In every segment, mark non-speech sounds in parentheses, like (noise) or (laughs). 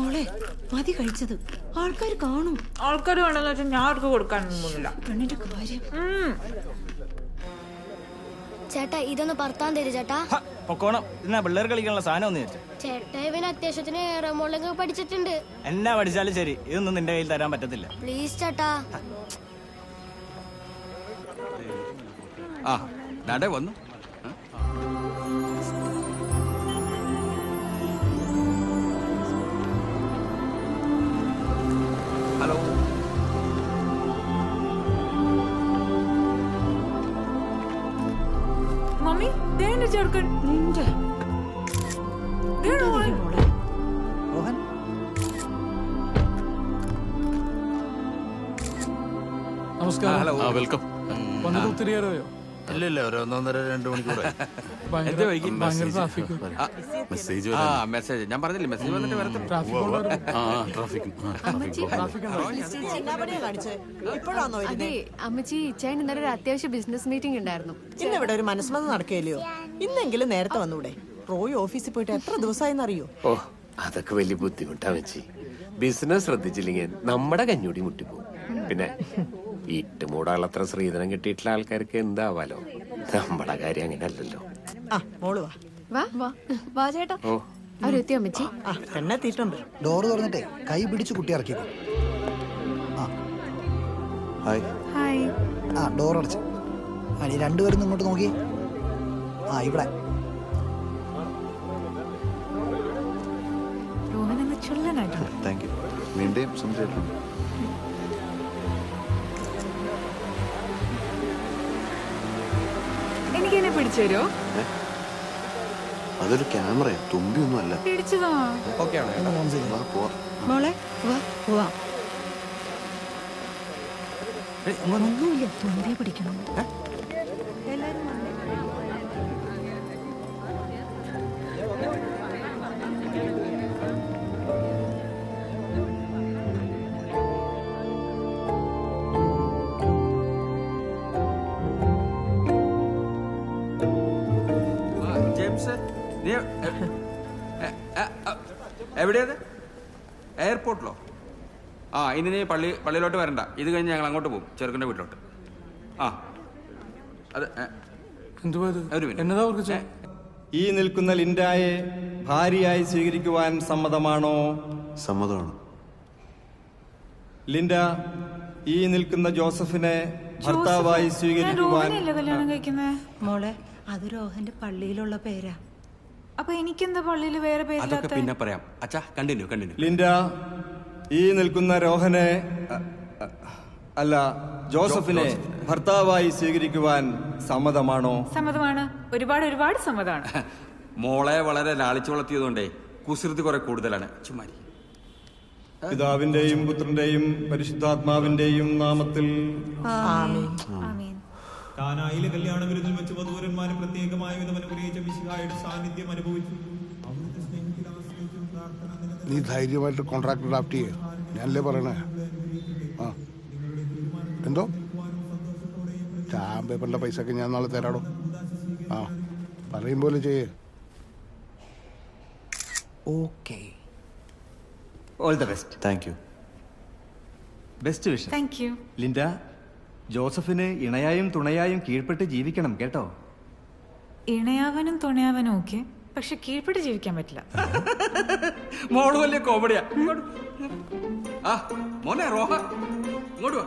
മോളെ മതി കഴിച്ചത്. ആൾക്കാർ കാണും. ആൾക്കാർ വേണമെന്ന് വെച്ചാൽ ഞാൻ ആർക്ക് കൊടുക്കാനൊന്നും പോകുന്നില്ല. പെണ്ണിന്റെ കാര്യം ചേട്ടാ ഇതൊന്ന് പറത്താൻ തരും ചേട്ടാ. പൊക്കോണം. എന്നാ പിള്ളേർ കളിക്കാനുള്ള സാധനം ഒന്ന് ചേട്ടാ ഇവന് അത്യാവശ്യത്തിന് റെമോളൊക്കെ പഠിച്ചിട്ടുണ്ട്. എന്നാ പഠിച്ചാലും ശരി. ഇതൊന്നും നിന്റെ കയ്യിൽ തരാൻ പറ്റത്തില്ല. പ്ലീസ് ചേട്ടാ. ആ നട വന്നു. ചെറുക്കൻ നിന്റെ. ഓൻ. നമസ്കാരം. ഹലോ. വെൽക്കം. വന്നത് ഒത്തിരി നേരമായോ ഇല്ല ഇല്ല ഒരു ഒന്നൊന്നര രണ്ട് മണിക്കൂർ എന്താ വൈകി? ട്രാഫിക് മെസ്സേജ് ആ മെസ്സേജ് ഞാൻ പറഞ്ഞില്ലേ മെസ്സേജ് വന്നിട്ട് വരത്തില്ല. ട്രാഫിക് ആ ട്രാഫിക് അതെ അമ്മച്ചി ഇച്ചായൻ ഇന്നലെ ഒരു അത്യാവശ്യ ബിസിനസ് മീറ്റിംഗ് ഉണ്ടായിരുന്നു. ഇന്ന് ഇവിടെ ഒരു മനസ്സമ്മതം നടക്കുകയില്ലയോ? ഇന്നെങ്കിലും നേരത്തെ വന്നൂടെ? റോയ് ഓഫീസിൽ പോയിട്ട് എത്ര ദിവസമായെന്ന് അറിയോ ഓ അതൊക്കെ വലിയ ബുദ്ധിമുട്ടാ വെച്ചി ബിസിനസ് ശ്രദ്ധിച്ചില്ലെങ്കിൽ നമ്മുടെ കഞ്ഞൂടി മുട്ടിപ്പോവും. പിന്നെ ഇട്ട് അത്ര ശ്രീധനം കിട്ടിയിട്ടുള്ള ആൾക്കാർക്ക് എന്താവാലോ? നമ്മളെ കാര്യം അങ്ങനെയല്ലല്ലോ. ആ മോൾ വാ. വാ വാ. വാ ചേട്ടാ. ഓ. അവരെത്തി അമ്മച്ചി. ആ ഡോറ് തുറന്നിട്ടേ കൈ പിടിച്ച് കുട്ടി ഇറക്കിക്കോ. ഹായ്. ഹായ്. ആ ഡോർ അടച്ച്. ആ നീ രണ്ടുപേരും ഇങ്ങോട്ട് നോക്കി. ആ ഇവിടെ. താങ്ക് യു നിന്റെയും സംസാരിട്ടുണ്ട് എന്നെ പിടിച്ചു തരുമോ അതൊരു ക്യാമറയാ തുമ്പിയൊന്നും അല്ല പിടിച്ചതാ. ഓക്കെ ആണ് വാ പോവാം. മോളെ വാ പോവാ. തുമ്പിയെ പിടിക്കണം. എവിടെയത്? എയർപോർട്ടിലോ? ആ ഇനി നീ പള്ളി പള്ളിയിലോട്ട് വരണ്ട. ഇത് കഴിഞ്ഞ് ഞങ്ങൾ അങ്ങോട്ട് പോകും ചെറുക്കന്റെ വീട്ടിലോട്ട്. ആ. അത് ഒരു മിനിറ്റ്. ഈ നിൽക്കുന്ന ലിൻഡായെ ഭാര്യയായി സ്വീകരിക്കുവാൻ സമ്മതമാണോ? സമ്മതമാണ്. ലിൻഡ ഈ നിൽക്കുന്ന ജോസഫിനെ ഭർത്താവായി സ്വീകരിക്കുവാൻ രോഹനല്ലേ കല്യാണം കഴിക്കുന്നേ? മോളെ അത് രോഹന്റെ പള്ളിയിലുള്ള പേരാ. അപ്പൊ എനിക്കെന്താ പള്ളിയിൽ വേറെ അതൊക്കെ പേരില്ലാത്ത പിന്നെ പറയാം. അച്ഛാ കണ്ടിന്യൂ കണ്ടിന്യൂ ലിൻഡ ഈ നിൽക്കുന്ന രോഹനെ അ, അ, അല്ല ജോസഫിനെ ഭർത്താവായി സ്വീകരിക്കുവാൻ സമ്മതമാണോ? സമ്മതമാണ്. ഒരുപാട് ഒരുപാട് സമ്മതമാണ്. (laughs) മോളെ വളരെ ലാളിച്ചു വളർത്തിയതുകൊണ്ടേ കുസൃതി കുറെ കൂടുതലാണ്. ചുമ്മാരി പിതാവിന്റെയും പുത്രന്റെയും പരിശുദ്ധാത്മാവിന്റെയും നാമത്തിൽ ആമീൻ. കാനായിലെ കല്യാണ വിരുദ്ധം വെച്ച് വധൂരന്മാരെ പ്രത്യേകമായ വിധം അനുഗ്രഹിച്ച മിശിഹായുടെ സാന്നിധ്യം അനുഭവിച്ചു. അവിടുത്തെ സ്നേഹത്തിൽ ആശ്രയിച്ചും പ്രാർത്ഥന നിരന്തരം നീ ധൈര്യമായിട്ട് കോൺട്രാക്ട് ഡ്രാഫ്റ്റ് ചെയ്യേ. ഞാനല്ലേ പറയണേ? ആ. എന്തോ? സ്റ്റാമ്പ് പേപ്പറിന്റെ പൈസ ഒക്കെ ഞാൻ നാളെ തരാടോ? ആ. പറയും പോലെ ചെയ്യേ. Okay. All the best thank you best wish thank you Linda ജോസഫിന് ഇണയായും തുണയായും കീഴ്പ്പെട്ട് ജീവിക്കണം കേട്ടോ? ഇണയാവനും തുണയാവനും ഓക്കെ പക്ഷെ കീഴ്പ്പെട്ട് ജീവിക്കാൻ പറ്റില്ല. (laughs) മോൾ വലിയ കോമഡിയാ. ഇങ്ങോട്ട്. ആ മോനെ റോഹ ഇങ്ങോട്ട് വാ.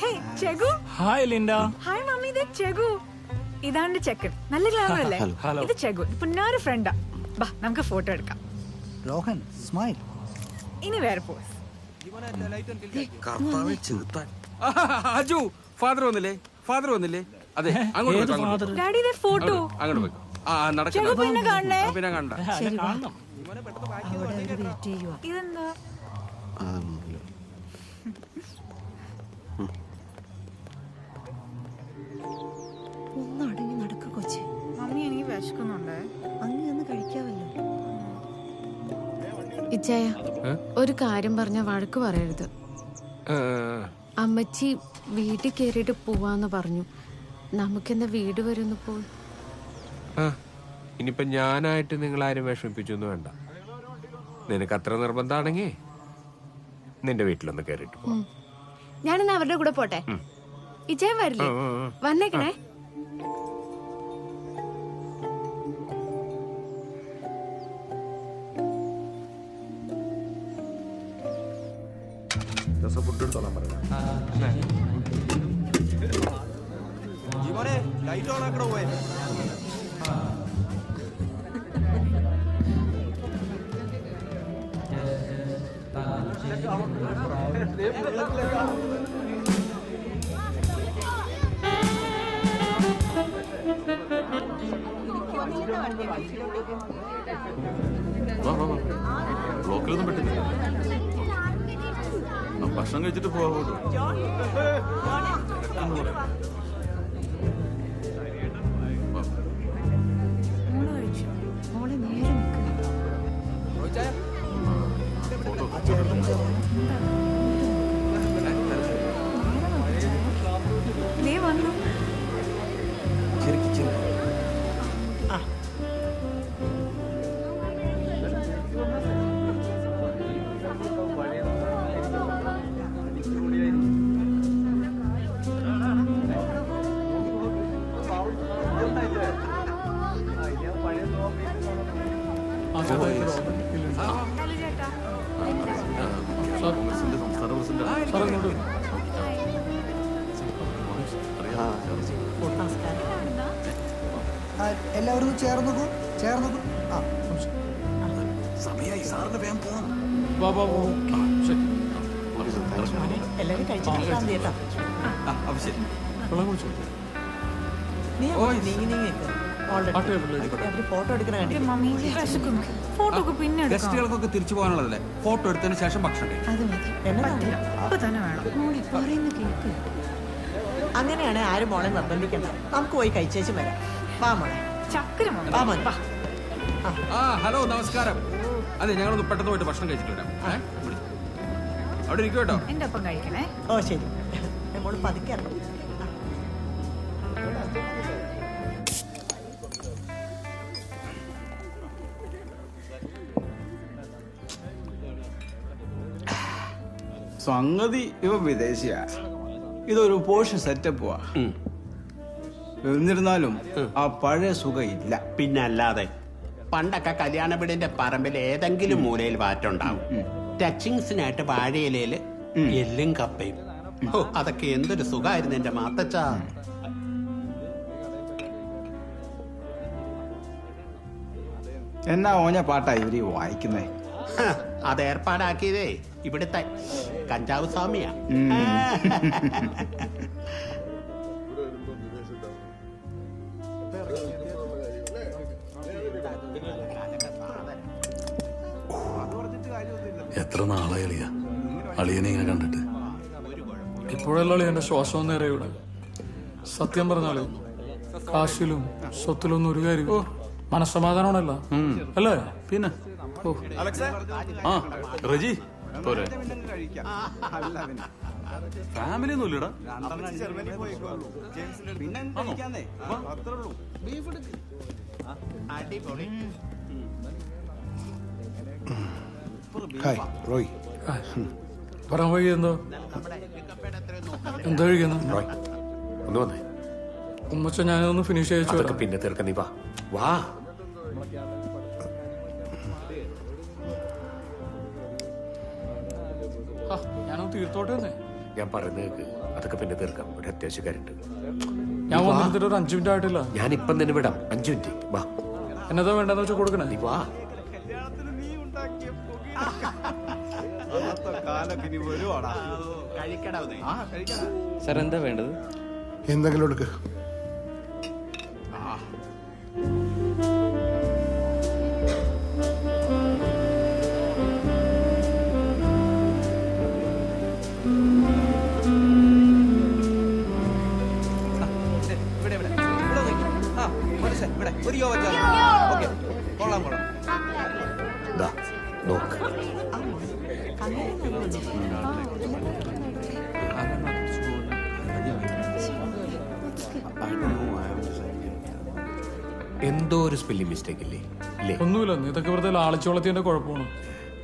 Hey Chegu hi Linda hi mummy ദേ ചെഗു ഇതാണ് ചെക്കൻ. നല്ല ഗ്ലാമർ അല്ലേ? ഇത് ചെഗു പുന്നാര ഫ്രണ്ടാ ബാ നമുക്ക് ഫോട്ടോ എടുക്കാം. രോഹൻ സ്മൈൽ ഇനി വേറെ പോസ് (laughs) അജു ഫാദർ വന്നില്ലേ? ഫാദർ വന്നില്ലേ? അതെ അങ്ങോട്ട് ഡാഡി ഫോട്ടോ അങ്ങോട്ട് ആ പിന്നെ കാണണേ? പിന്നെ ഇതെന്താ? ഒന്ന് വിശക്കുന്നുണ്ടേ അങ്ങ് ഒന്ന് കഴിക്കാവല്ലോ ഇച്ചായ ഒരു കാര്യം പറഞ്ഞ വഴക്ക് പറയരുത്. അമ്മച്ചി വീട്ടിൽ കയറിയിട്ട് പോവാന്ന് പറഞ്ഞു. നമുക്കെന്താ വീട് വരുന്നു പോയി ആ ഞാനായിട്ട് ഞാനായിട്ട് നിങ്ങളാരും വിഷമിപ്പിച്ചൊന്നും വേണ്ട. നിനക്ക് അത്ര നിർബന്ധമാണെങ്കിൽ നിന്റെ വീട്ടിലൊന്ന് കയറിയിട്ട് പോ ഉം. ഞാനിന്ന് അവരുടെ കൂടെ പോട്ടെ. ഇജയം വരില്ലേ. വന്നേക്കണേ. ഭക്ഷണം കഴിച്ചിട്ട് പോകാമല്ലോ സംസ്ഥാന പ്രസിഡന്റ് എല്ലാവരും ചേർന്നു ചേർന്ന് ആ സമയായി സാറിന് വേഗം പോകണം എല്ലാരും കഴിച്ചിട്ട് നീ നീങ്ങി നീങ്ങി ഗസ്റ്റുകൾക്കൊക്കെ തിരിച്ചു പോകാനുള്ളതല്ലേ? ഫോട്ടോ എടുത്തതിന് ശേഷം ഭക്ഷണം അങ്ങനെയാണ് ആരും മോളെ നിർബന്ധിക്കണ്ട. നമുക്ക് പോയി കഴിച്ചേച്ചും വരാം. വാ മോളെ. ചക്കര മോനെ. വാ. ആ. ഹലോ നമസ്കാരം. അതെ ഞങ്ങളൊന്ന് പെട്ടെന്ന് പോയിട്ട് ഭക്ഷണം കഴിച്ചിട്ട് വരാം. അവിടെ ഇരിക്കും കേട്ടോ. എന്റെ ഒപ്പം കഴിക്കണേ. ഓ ശരി. മോൾ പതുക്കെ സംഗതി ഇവ വിദേശിയാ. ഇതൊരു പോഷ് സെറ്റപ്പുവാ എന്നിരുന്നാലും ആ പഴയ സുഖം ഇല്ല പിന്നെ അല്ലാതെ പണ്ടൊക്കെ കല്യാണ വീടിന്റെ പറമ്പിൽ ഏതെങ്കിലും മൂലയിൽ വാറ്റുണ്ടാവും. ടച്ചിങ്സിനായിട്ട് വാഴയിലയിൽ എല്ലും കപ്പയും. അതൊക്കെ എന്തൊരു സുഖമായിരുന്നു എന്റെ മാത്തച്ച എന്നാ ഓഞ്ഞ പാട്ടാ ഇവർ വായിക്കുന്നേ? അത് ഏർപ്പാടാക്കിയതേ ഇവിടുത്തെ കഞ്ചാവ് സ്വാമിയാ. എത്ര നാളായി അളിയ? അളിയനെ ഇങ്ങനെ കണ്ടിട്ട്. ഇപ്പോഴല്ലേ എന്റെ ശ്വാസം നേരെ ഇവിടെ? സത്യം പറഞ്ഞാൽ കാശിലും സ്വത്തിലൊന്നും ഒരു കാര്യം മനസ്സമാധാനമാണല്ലോ. അല്ലേ? പിന്നെ? ആ റജി. പോരെ. ഫാമിലി ഒന്നും ഇല്ലടാ. ഹായ് റോയ്. പറയാൻ വഴി എന്തോ? എന്താ കഴിക്കുന്നു റോയ് ഒന്ന് വന്നേ. ഉമ്മച്ച ഞാനൊന്ന് ഫിനിഷ് ചെയ്യിച്ചു പിന്നെ തീർക്ക. നീ വാ. വാ. തീർത്തോട്ടെ ഞാൻ പറയുന്നത് കേക്ക്. അതൊക്കെ പിന്നെ തീർക്കാം. ഒരു അത്യാവശ്യക്കാരുണ്ട്. ഞാൻ വന്നിട്ട് ഒരു അഞ്ചു മിനിറ്റ് ആയിട്ടില്ല ഞാൻ ഇപ്പം തന്നെ വിടാം. അഞ്ചു മിനിറ്റ്. വാ. എന്നതാ വേണ്ടെന്ന് വെച്ചാൽ കൊടുക്കണേ. നീ വാ. സാർ എന്താ വേണ്ടത്? എന്തെങ്കിലും എടുക്ക്. എന്തോ ഒരു സ്പെല്ലിംഗ് മിസ്റ്റേക്ക് ഇല്ലേ? ഇല്ലേ? ഒന്നുമില്ല ഇതൊക്കെ വെറുതെ ലാളിച്ചോളത്തിന്റെ കുഴപ്പമാണ്.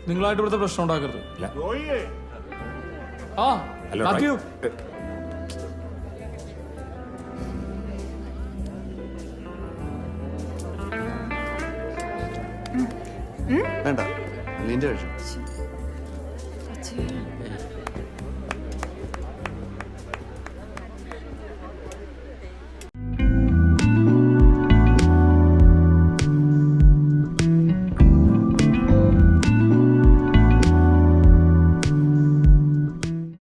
നിങ്ങളായിട്ട് ഇവിടുത്തെ പ്രശ്നം ഉണ്ടാക്കരുത്. ആ ഹലോ മാത്യു വേണ്ട നിന്റെ കഴിച്ചു.